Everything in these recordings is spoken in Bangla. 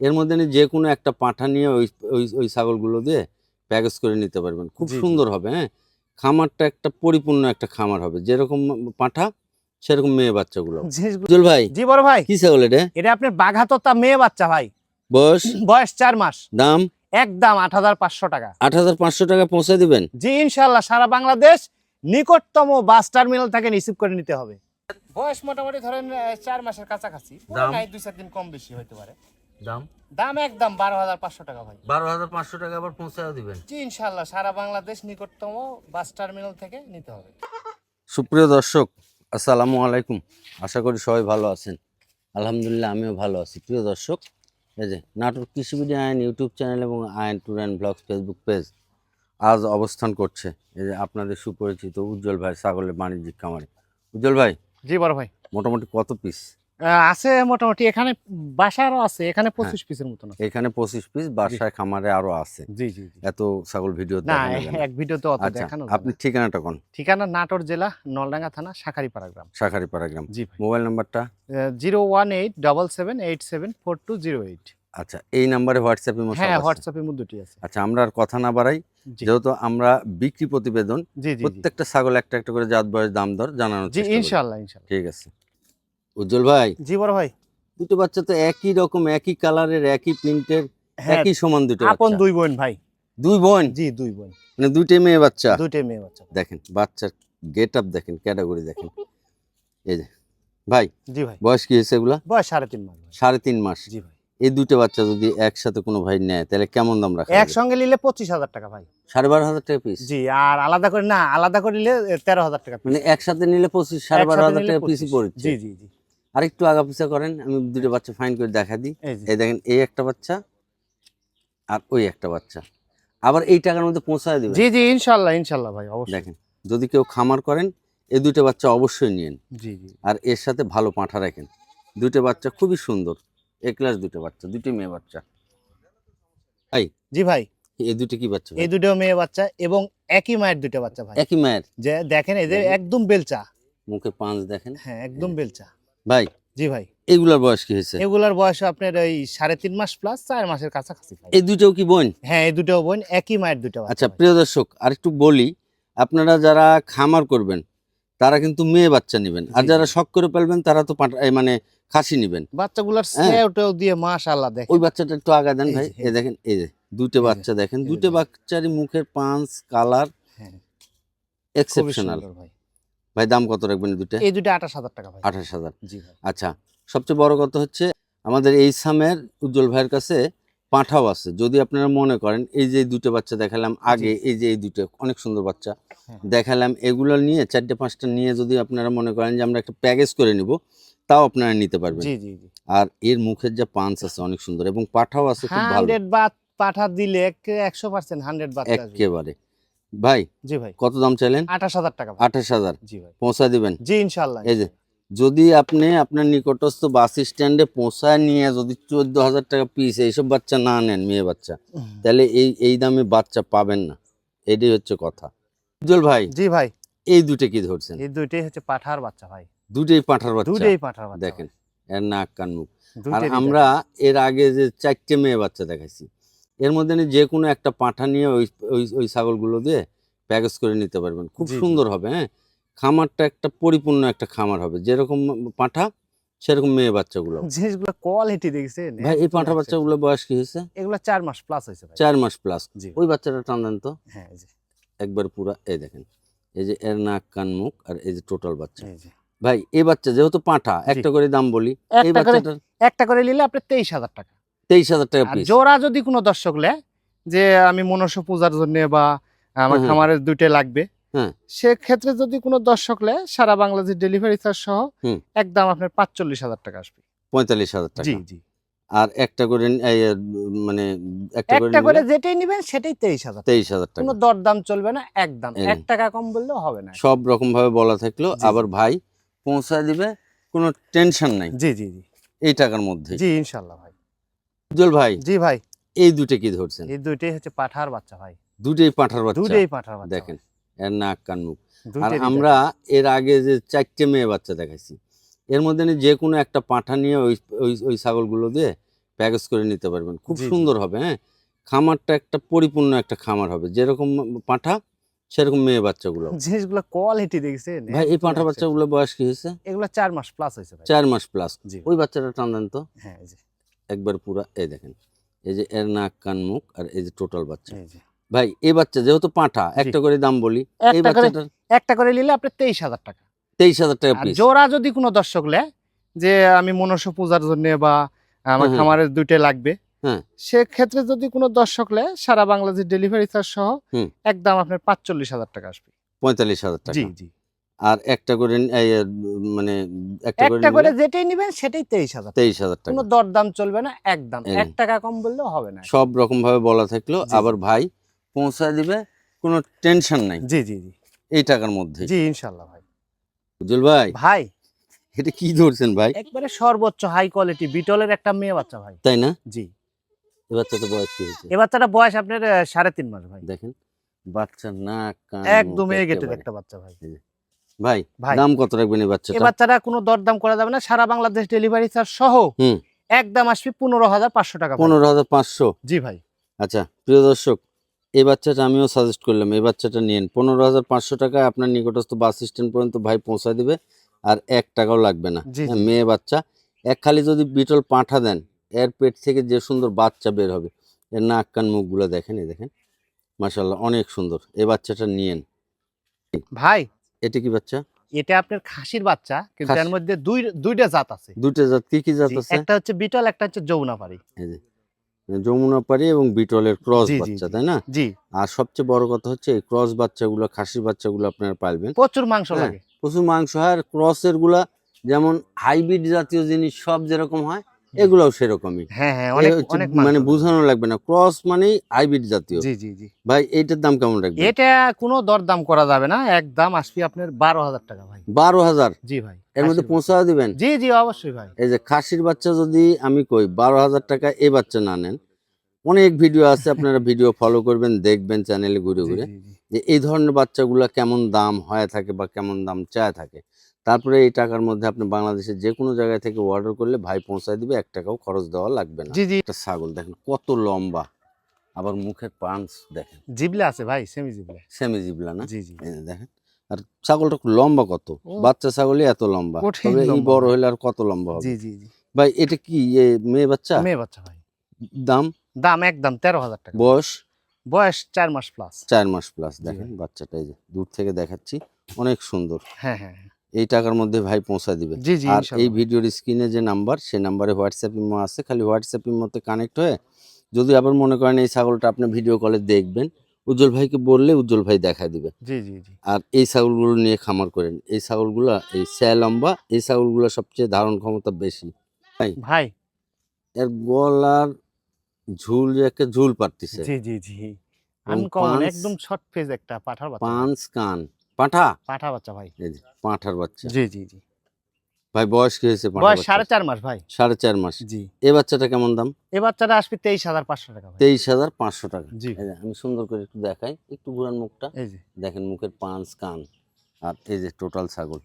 এর মধ্যে নিয়ে যে কোনো একটা পাঁঠা নিয়ে ওই ওই ওই ছাগলগুলো দিয়ে প্যাকেজ করে নিতে পারবেন। খুব। সুন্দর হবে হ্যাঁ? খামারটা একটা পরিপূর্ণ একটা খামার হবে। যেরকম পাঁঠা সেরকম মেয়ে বাচ্চাগুলো উজ্জ্বল ভাই জি বড় ভাই। কি ছাগল এটা? এটা আপনার বাঘাততা মেয়ে বাচ্চা ভাই। বয়স? বয়স চার মাস। দাম? একদম আট হাজার পাঁচশো টাকা। আট হাজার পাঁচশো টাকা পৌঁছে দিবেন? জি ইনশাল্লাহ সারা বাংলাদেশ নিকটতম বাস টার্মিনাল থেকে রিসিভ করে নিতে হবে। বয়স মোটামুটি ধরেন চার মাসের কাছাকাছি? দুই চার দিন কম বেশি হতে পারে। দাম? দাম একদম বারো হাজার পাঁচশো টাকা ভাই। বারো হাজার পাঁচশো টাকা আবার পৌঁছে দিবেন। জি ইনশাল্লাহ সারা বাংলাদেশ নিকটতম বাস টার্মিনাল থেকে নিতে হবে। সুপ্রিয় দর্শক আসসালামু আলাইকুম। আশা করি সবাই ভালো আছেন। আলহামদুলিল্লাহ আমিও ভালো আছি। প্রিয় দর্শক এই যে নাটোর কৃষিবিডি আইন ইউটিউব চ্যানেল এবং আইন tour and vlogs Facebook page আজ অবস্থান করছে। এই যে আপনাদের সুপরিচিত উজ্জ্বল ভাই ছাগলের বাণিজ্যিক খামারে। উজ্জ্বল ভাই জি বড় ভাই। মোটামুটি কত পিস আছে মোটামুটি এখানে বাসা আরও আছে এখানে পঁচিশ পিসের মতন এখানে পঁচিশ পিস বাসায় খামারে আরও আছে। জি জি এত ছাগল ভিডিও না এক ভিডিওতে অত আচ্ছা দেখানো আপনি ঠিকানাটা কোন? ঠিকানা নাটোর জেলা নলডাঙ্গা থানা শাখারিপাড়া গ্রাম। শাখারিপাড়া গ্রাম। জি মোবাইল নাম্বারটা? Zero one eight double seven eight seven four two zero eight. আচ্ছা এই নাম্বারে হোয়াটসঅ্যাপে হ্যাঁ হোয়াটসঅ্যাপের মধ্যে আছে। আচ্ছা আমরা আর কথা না বাড়াই। যেহেতু আমরা বিক্রি প্রতিবেদন প্রত্যেকটা ছাগল একটা একটা করে জাত বয়স দাম দর জানানোর জি চেষ্টা করি। ইনশাল্লাহ ইনশাল্লাহ। ঠিক আছে। উজ্জ্বল ভাই? জি বড় ভাই। দুটো বাচ্চা তো একই রকম একই কালারের একই প্রিন্টের হ্যাঁ একই সমান দুটো আপন দুই বোন ভাই। দুই বোন? জি দুই বোন। মানে দুইটাই মেয়ে বাচ্চা? দুইটাই মেয়ে বাচ্চা। দেখেন বাচ্চার গেট আপ দেখেন ক্যাটাগরি দেখেন। এই যে ভাই জি ভাই। বয়স কি হয়েছে এগুলা? বয়স সাড়ে তিন মাস। সাড়ে তিন মাস। জি ভাই। এই দুটো বাচ্চা যদি একসাথে কোনো ভাই নেয় তাহলে কেমন দাম রাখা? একসঙ্গে নিলে পঁচিশ হাজার টাকা ভাই। সাড়ে বারো হাজার টাকা পিস জি আর আলাদা করে না আলাদা করে নিলে তেরো হাজার টাকা মানে একসাথে নিলে পঁচিশ সাড়ে বারো হাজার টাকা পিসি 25 পড়ছে। জি জি জি। আর একটু আগা পিছা করেন আমি দুটো বাচ্চা ফাইন করে দেখা দিই। এই দেখেন এই একটা বাচ্চা আর ওই একটা বাচ্চা। আবার এই টাকার মধ্যে পৌঁছায় দিবেন। জি জি ইনশাল্লাহ ইনশাল্লাহ ভাই অবশ্যই। দেখেন যদি কেউ খামার করেন এই দুটো বাচ্চা অবশ্যই নিয়েন। জি জি। আর এর সাথে ভালো পাঁঠা রাখেন। দুটো বাচ্চা খুবই সুন্দর। এ ক্লাস দুটো বাচ্চা দুটো মেয়ে বাচ্চা। জি ভাই। এই দুটো কি বাচ্চা এই দুটো মেয়ে বাচ্চা এবং একই মায়ের দুটো বাচ্চা ভাই। একই মায়ের? যে দেখেন এদের একদম বেলচা। মুখে পাঁচ দেখেন। হ্যাঁ একদম বেলচা। ভাই? জি ভাই। এগুলার বয়স কি হয়েছে? এগুলার বয়স আপনার ওই সাড়ে তিন মাস প্লাস চার মাসের কাছাকাছি এই দুটোও কি বোন? হ্যাঁ এই দুটো বোন একই মায়ের দুটো আচ্ছা। প্রিয় দর্শক আরেকটু বলি আপনারা যারা খামার করবেন তারা কিন্তু মেয়ে বাচ্চা নেবেন। আর যারা শখ করে ফেলবেন তারা তো মানে খাসি নেবেন। বাচ্চাগুলার হ্যাঁ। সেওটেও দিয়ে মাশাআল্লাহ দেখেন। ওই বাচ্চাটা একটু আগা দেন ভাই। এই দেখেন এই যে দুটো বাচ্চা দেখেন। দুটো বাচ্চারই মুখের পাঁচ কালার হ্যাঁ। এক্সেপশনাল ভাই। ভাই দাম কত রাখবেন দুটো এই দুটো আঠাশ হাজার টাকা ভাই। আঠাশ হাজার। জি আচ্ছা সবচেয়ে বড় কথা হচ্ছে আমাদের এই সামের উজ্জ্বল ভাইয়ের কাছে পাঁঠাও আছে। যদি আপনারা মনে করেন এই যে দুটো বাচ্চা দেখালাম আগে এই যে এই দুটো অনেক সুন্দর বাচ্চা হ্যাঁ। দেখালাম এগুলো নিয়ে চারটে পাঁচটা নিয়ে যদি আপনারা মনে করেন যে আমরা একটা প্যাকেজ করে নিব তাও আপনারা নিতে পারবেন। আর এর মুখের যে পাঞ্চ আছে অনেক সুন্দর এবং পাঠাও আছে খুব ভালো। পাঠা দিলে একশো পার্সেন্ট হান্ড্রেড একেবারে। ভাই জি ভাই। কত দাম চাইলেন? আঠাশ হাজার টাকা আঠাশ হাজার? জি ভাই। পৌঁছা দিবেন? জি ইনশাল্লাহ এই যে যদি আপনি আপনার নিকটস্থ বাস স্ট্যান্ডে পৌঁছায় নিয়ে যদি চোদ্দ হাজার টাকা পিস এইসব বাচ্চা না নেন মেয়ে বাচ্চা তাহলে এই এই দামে বাচ্চা পাবেন না। এটাই হচ্ছে কথা। উজ্জ্বল ভাই জি ভাই। এই দুটো কি ধরছেন? এই দুইটাই হচ্ছে পাঠার বাচ্চা ভাই। দুটোই পাঠার বাচ্চা? দুটোই পাঠার বাচ্চা দেখেন এর নাক কান মুখ। আর আমরা এর আগে যে চারটে মেয়ে বাচ্চা দেখাইছি এর মধ্যে যে কোনো একটা পাঁঠা নিয়ে ওই ওই ওই ছাগলগুলো দিয়ে প্যাকেজ করে নিতে পারবেন। খুব। সুন্দর হবে হ্যাঁ? খামারটা একটা পরিপূর্ণ একটা খামার হবে। যেরকম পাঁঠা সেরকম মেয়ে বাচ্চাগুলো। জিনিসগুলো কোয়ালিটি দেখছেন ভাই এই পাঁঠা বাচ্চাগুলো বয়স কি হয়েছে? এগুলো চার মাস প্লাস হয়েছে চার মাস প্লাস ওই বাচ্চাটা টান দেন তো? হ্যাঁ একবার পুরা এই দেখেন। এই যে এর নাক কান মুখ আর এই যে টোটাল বাচ্চা। ভাই এই বাচ্চা যেহেতু পাঁঠা একটা করে দাম বলি এই বাচ্চাটার একটা করে নিলে আপনার তেইশ হাজার টাকা। তেইশ হাজার টাকা জোড়া যদি কোনো দর্শক লে যে আমি মনস্য পূজার জন্য বা আমার হুম, হুম। খামারের দুইটা লাগবে হ্যাঁ। সেক্ষেত্রে যদি কোনো দর্শক লে সারা বাংলাদেশ ডেলিভারি চার্জ সহ। একদম আপনার পাঁচচল্লিশ হাজার টাকা আসবে। পঁয়তাল্লিশ হাজার টাকা। জি জি। আর একটা করে মানে একটা করে একটা করে যেটাই নিবেন সেটাই তেইশ হাজার তেইশ হাজার টাকা। কোনো দরদাম চলবে না একদম। এক টাকা কম বললেও হবে না। সব রকম ভাবে বলা থাকল। আবার ভাই পৌঁছায় দিবে কোনো টেনশন নাই। জি জি জি। এই টাকার মধ্যে জি ইনশাল্লাহ ভাই। উজ্জ্বল ভাই জি ভাই। এই দুটো কি ধরছেন? এই দুইটাই হচ্ছে পাঠার বাচ্চা ভাই। দুটোই পাঁঠার বাচ্চা? দুইটাই পাঠার বাচ্চা দেখেন এর নাক কান মুখ। আর আমরা এর আগে যে চারটে মেয়ে বাচ্চা দেখাইছি এর মধ্যে যে কোনো একটা পাঁঠা নিয়ে ওই ওই ছাগলগুলো দিয়ে প্যাকেজ করে নিতে পারবেন। খুব। সুন্দর হবে হ্যাঁ? খামারটা একটা পরিপূর্ণ একটা খামার হবে। যেরকম পাঁঠা সেরকম মেয়ে বাচ্চাগুলো। জিনিসগুলো কোয়ালিটি দেখছেন? ভাই এই পাঁঠা বাচ্চাগুলো বয়স কি হয়েছে। এগুলো চার মাস প্লাস হয়েছে ভাই। চার মাস প্লাস ওই বাচ্চাটা টান দেন তো। হ্যাঁ একবার পুরা এই দেখেন এই যে এর নাক কান মুখ আর এই যে টোটাল বাচ্চা। ভাই এই বাচ্চা যেহেতু পাঁঠা একটা করে দাম বলি এই একটা করে বাচ্চাটার একটা করে নিলে আপনি তেইশ হাজার টাকা। তেইশ হাজার টাকা জোড়া যদি কোনো দর্শক লে যে আমি মনস্য পূজার জন্য বা আমার হুম, হুম। খামারের দুইটা লাগবে হ্যাঁ। সেক্ষেত্রে যদি কোনো দর্শক লে সারা বাংলাদেশ ডেলিভারি চার্জ সহ একদম আপনার পাঁচচল্লিশ হাজার টাকা আসবে। পঁয়তাল্লিশ হাজার টাকা। জি জি। আর একটা করে নি- মানে একটা করে যেটাই নেবেন সেটাই তেইশ হাজার তেইশ হাজার টাকা। কোনো দরদাম চলবে না একদম। এক টাকা কম বললেও হবে না। সব রকম ভাবে বলা থাকল। আবার ভাই পৌঁছায় দিবে কোনো টেনশন নাই। জি জি জি। এই টাকার মধ্যে। জি ইনশাল্লাহ ভাই। উজ্জ্বল ভাই। ভাই। এটা কি ধরছেন ভাই? একবারে সর্বোচ্চ হাই কোয়ালিটি বিটলের একটা মেয়ে বাচ্চা ভাই। তাই না? জি। এ বাচ্চাটা বয়স কি হয়েছে? এ বাচ্চাটা বয়স আপনার সাড়ে তিন মাস ভাই। দেখেন বাচ্চা নাক কান একদম এ গেটের একটা বাচ্চা ভাই। ভাই ভাই দাম কত রাখবেন এই এ বাচ্চাটা বাচ্চাটা কোনো দরদাম করা যাবে না সারা বাংলাদেশ ডেলিভারি চার্জ সহ হুম। একদম আসবে পনেরো হাজার পাঁচশো টাকা পনেরো হাজার পাঁচশো? জি ভাই। আচ্ছা প্রিয় দর্শক এই বাচ্চাটা আমিও সাজেস্ট করলাম এই বাচ্চাটা নিন পনেরো হাজার পাঁচশো টাকায় আপনার নিকটস্থ বাস স্ট্যান্ড পর্যন্ত ভাই পৌঁছা দিবে আর এক টাকাও লাগবে না। হ্যাঁ। মেয়ে বাচ্চা এক খালি যদি বিটল পাঠা দেন এর পেট থেকে যে সুন্দর বাচ্চা বের হবে এর নাক কান মুখগুলো দেখেন এই দেখেন। মাশাল্লাহ অনেক সুন্দর। এই বাচ্চাটা নিয়েন। ভাই এটা কি বাচ্চা? এটা আপনার খাসির বাচ্চা কিন্তু এর মধ্যে দুই দুইটা জাত আছে। দুইটা জাত কি কি জাত আছে? একটা হচ্ছে বিটল একটা হচ্ছে যৌনাপাড়ি এই যে যমুনাপাড়ি এবং বিটলের ক্রস বাচ্চা তাই না? জি। আর সবচেয়ে বড় কথা হচ্ছে এই ক্রস বাচ্চাগুলো খাসির বাচ্চাগুলো আপনারা পালবেন। প্রচুর মাংস হ্যাঁ, লাগে। প্রচুর মাংস। হয় আর ক্রসেরগুলা যেমন হাইব্রিড জাতীয় জিনিস সব যেরকম হয় এগুলাও সেরকমই। হ্যাঁ হ্যাঁ অনেক অনেক মানে। বোঝানো লাগবে না। ক্রস মানেই হাইব্রিড জাতীয়। জি জি জি। ভাই এইটার দাম কেমন রাখবে এটা কোনো দরদাম করা যাবে না। একদম আসবে আপনার বারো হাজার টাকা ভাই। বারো হাজার? জি ভাই এর মধ্যে পৌঁছা দিবেন? জি জি অবশ্যই ভাই। এই যে খাসির বাচ্চা যদি আমি কই বারো হাজার টাকা এই বাচ্চা না নেন অনেক ভিডিও আছে আপনারা ভিডিও ফলো করবেন দেখবেন চ্যানেলে ঘুরে ঘুরে। যে এই ধরনের বাচ্চাগুলো কেমন দাম হয়ে থাকে বা কেমন দাম চায় থাকে। তারপরে এই টাকার মধ্যে আপনি বাংলাদেশের যে কোনো জায়গায় থেকে অর্ডার করলে ভাই পৌঁছায় দিবে এক টাকাও খরচ দেওয়া লাগবে না। জি জি। একটা ছাগল দেখেন কত লম্বা। আবার মুখের পাঞ্চ দেখেন। জিবলে আছে ভাই সেমি জিবলে সেমি জিবলা না? জি জি। দেখেন আর ছাগলটা খুব লম্বা কত? বাচ্চা ছাগলই এত লম্বা। তবে এই বড়। হলে আর কত লম্বা হবে? জি জি জি। ভাই এটা কি এ মেয়ে বাচ্চা? মেয়ে বাচ্চা ভাই। দাম? দাম একদম তেরো হাজার টাকা। বয়স? বয়স চার মাস প্লাস চার মাস প্লাস দেখেন। বাচ্চাটা এই যে দূর থেকে দেখাচ্ছি অনেক সুন্দর। হ্যাঁ হ্যাঁ হ্যাঁ। এই টাকার মধ্যে ভাই পৌঁছা দিবে। আর এই ভিডিওর স্ক্রিনে যে নাম্বার সেই নাম্বারে হোয়াটসঅ্যাপ ইমো আছে। খালি হোয়াটসঅ্যাপ ইমোতে কানেক্ট হয়ে যদি আবার মনে করেন এই ছাগলটা আপনি ভিডিও কলে দেখবেন উজ্জ্বল ভাইকে বললে উজ্জ্বল ভাই দেখা দিবে। জি জি জি। আর এই ছাগলগুলো নিয়ে খামার করেন। এই ছাগলগুলো এই স্যা লম্বা এই ছাগলগুলো সবচেয়ে ধারণ ক্ষমতা বেশি। ভাই ভাই। এর গলার ঝুল একটা ঝুল পারতেছে। জি জি জি। আনকমন একদম শর্ট ফেজ একটা পাঠার পাঁচ কান। পাঠা? পাঠা বাচ্চা ভাই। পাঁঠার বাচ্চা। জি জি জি। ভাই বয়স কি হয়েছে বয়স সাড়ে চার মাস ভাই। সাড়ে চার মাস। জি। এই বাচ্চাটা কেমন দাম? এ বাচ্চাটা আসবে তেইশ হাজার পাঁচশো টাকা তেইশ হাজার পাঁচশো টাকা। জি। আমি সুন্দর করে একটু দেখাই একটু ঘুরান মুখটা। এই যে। দেখেন মুখের পাঁচ কান আর এই যে টোটাল ছাগল।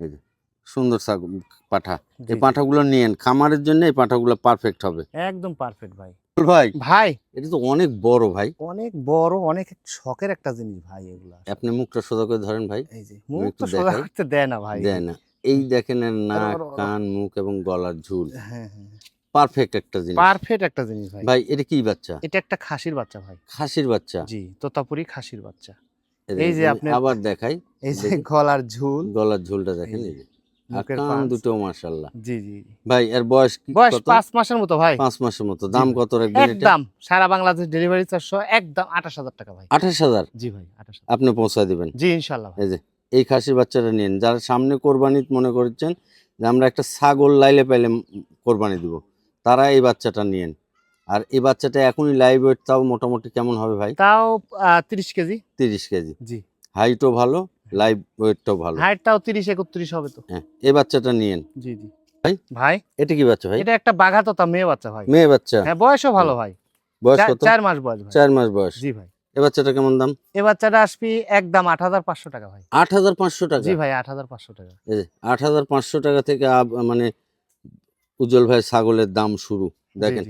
এই যে সুন্দর ছাগল পাঠা। এই। পাঁঠাগুলো নিয়েন খামারের জন্য এই পাঁঠাগুলো পারফেক্ট হবে। একদম পারফেক্ট ভাই। ভাই? ভাই। এটা তো অনেক বড় ভাই। অনেক বড় অনেক শখের একটা জিনিস ভাই এগুলা। আপনি মুখটা সোজা করে ধরেন ভাই। এই যে মুখ তো সোজা করতে দেয় না ভাই। দেয় না। এই দেখেন নাক। কান মুখ এবং গলার ঝুল। হ্যাঁ হ্যাঁ পারফেক্ট একটা জিনিস। পারফেক্ট একটা জিনিস ভাই। ভাই এটা কি বাচ্চা? এটা একটা খাসির বাচ্চা ভাই। খাসির বাচ্চা? জি তোতাপুরি খাসির বাচ্চা। এই যে আপনি আবার দেখাই। এই যে গলার ঝুল। গলার ঝুলটা দেখেন এই যে। কান দুটো মাশাল্লাহ জি জি। ভাই এর বয়স বয়স কত? পাঁচ মাসের মতো ভাই। পাঁচ মাসের মতো। দাম কত রাখবেন এটা? একদম সারা বাংলাদেশ ডেলিভারি চারশো একদম আঠাশ হাজার টাকা ভাই। আঠাশ হাজার? জি ভাই আঠাশ হাজার। আপনি পৌঁছা দিবেন। জি ইনশাল্লাহ ভাই। এই যে এই খাসির বাচ্চাটা নিন। যারা সামনে কোরবানি মনে করছেন যে আমরা একটা ছাগল লাইলে পাইলে কোরবানি দিব তারা এই বাচ্চাটা নিয়েন। আর এই বাচ্চাটা এখনই লাইভ ওয়েট তাও মোটামুটি কেমন হবে ভাই? তাও তিরিশ কেজি। তিরিশ কেজি। জি। হাইটও ভালো লাইভ ওয়েটটাও ভালো। হাইটটাও তিরিশ একত্রিশ হবে তো। হ্যাঁ এই বাচ্চাটা নিয়েন জি জি। ভাই? ভাই? এটা কি বাচ্চা ভাই? এটা একটা বাঘা তোতা মেয়ে বাচ্চা ভাই। মেয়ে বাচ্চা? হ্যাঁ বয়সও ভালো ভাই। বয়স কত? চার মাস বয়স ভাই। চার মাস বয়স। জি ভাই। এই বাচ্চাটা কেমন দাম? এ বাচ্চাটা আসবি একদম আট হাজার পাঁচশো টাকা ভাই। আট হাজার পাঁচশো টাকা? জি ভাই আট হাজার পাঁচশো টাকা। এই যে আট হাজার পাঁচশো টাকা থেকে মানে উজ্জ্বল ভাই ছাগলের দাম শুরু। দেখেন।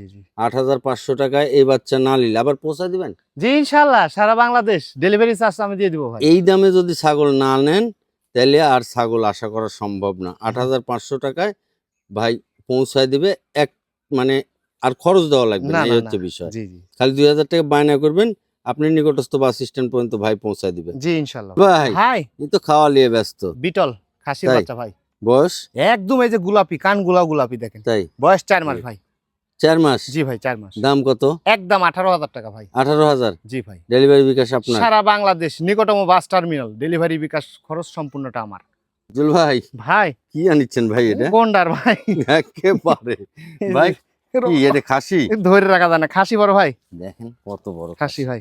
আট হাজার পাঁচশো টাকায় এই বাচ্চা না নিলে আবার দিবেন? জি ইনশাল্লাহ সারা বাংলাদেশ ডেলিভারি চার্জ আমি দিয়ে দিব এই দামে যদি ছাগল না নেন তাহলে আর ছাগল আশা করা সম্ভব না। আট হাজার পাঁচশো টাকায় ভাই পৌঁছায় দিবে এক মানে আর খরচ দেওয়া লাগবে না এই হচ্ছে বিষয়। খালি দুই হাজার টাকা বায়না করবেন আপনি নিকটস্থ বাস স্ট্যান্ড পর্যন্ত ভাই পৌঁছায় দিবেন। জি ইনশাল্লাহ ভাই এই তো খাওয়া নিয়ে ব্যস্ত। বিটল তাই? বাচ্চা ভাই। বয়স? একদম এই যে গোলাপি কানগুলা গোলাপি দেখেন। তাই? বয়স চার মাস ভাই। চার মাস? জি ভাই চার মাস। দাম কত? একদম আঠারো হাজার টাকা ভাই। আঠারো হাজার? জি ভাই। ডেলিভারি বিকাশ আপনার? সারা বাংলাদেশ নিকটতম বাস টার্মিনাল। ডেলিভারি বিকাশ খরচ সম্পূর্ণটা আমার। জুল ভাই ভাই। কি আনিচ্ছেন ভাই এটা? গন্ডার ভাই? একেবারে। ভাই কি এটা খাসি? ধরে রাখা যায় না। খাসি বড় ভাই। দেখেন কত বড় খাসি ভাই।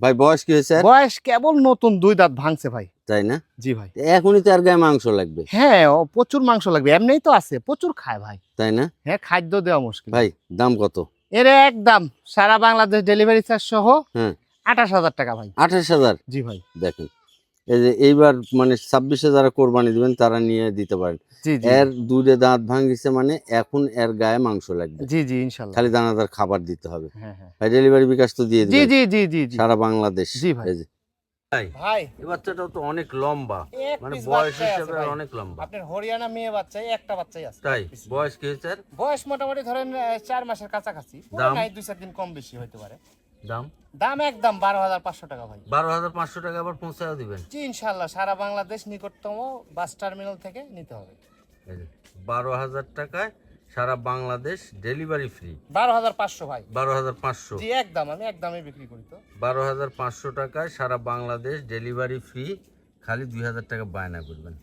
ভাই বয়স কি হয়েছে বয়স কেবল নতুন দুই দাঁত ভাঙছে ভাই। তাই না? জি ভাই। এখনই তো আর গায়ে মাংস লাগবে। হ্যাঁ প্রচুর মাংস লাগবে এমনিই তো আছে প্রচুর খায় ভাই। তাই না? হ্যাঁ খাদ্য দেওয়া মুশকিল। ভাই দাম কত? এর একদম সারা বাংলাদেশ ডেলিভারি চার্জ সহ হ্যাঁ। আঠাশ হাজার টাকা ভাই। আঠাশ হাজার? জি ভাই। দেখেন। এই যে এইবার মানে ছাব্বিশে যারা কোরবানি দিবেন তারা নিয়ে দিতে পারেন। এর দুধে দাঁত ভাঙিছে মানে এখন এর গায়ে মাংস লাগবে। জি জি ইনশাল্লাহ। খালি দানাদার খাবার দিতে হবে। হ্যাঁ হ্যাঁ। ভাই ডেলিভারি বিকাশ তো দিয়ে জি দিবেন। জি জি জি জি। সারা বাংলাদেশ। জি ভাই। ভাই এই বাচ্চাটাও তো অনেক লম্বা। মানে বয়স হিসেবে অনেক লম্বা। আপনার হরিয়ানা মেয়ে বাচ্চা একটা বাচ্চাই আছে। তাই বয়স কি হয়েছে বয়স মোটামুটি ধরেন চার মাসের কাছাকাছি। পুরো নাই দুই চার দিন কম বেশি হতে পারে। দাম? দাম একদম বারো হাজার পাঁচশো টাকা ভাই। বারো হাজার পাঁচশো টাকা আবার পৌঁছায় দিবেন? জি ইনশাল্লাহ সারা বাংলাদেশ নিকটতম বাস টার্মিনাল থেকে নিতে হবে। বারো হাজার টাকায় সারা বাংলাদেশ ডেলিভারি ফ্রি। বারো হাজার পাঁচশো ভাই। বারো হাজার পাঁচশো। জি একদম আমি একদমই বিক্রি করি তো। বারো হাজার পাঁচশো টাকায় সারা বাংলাদেশ ডেলিভারি ফ্রি খালি দুই হাজার টাকা বায়না করবেন।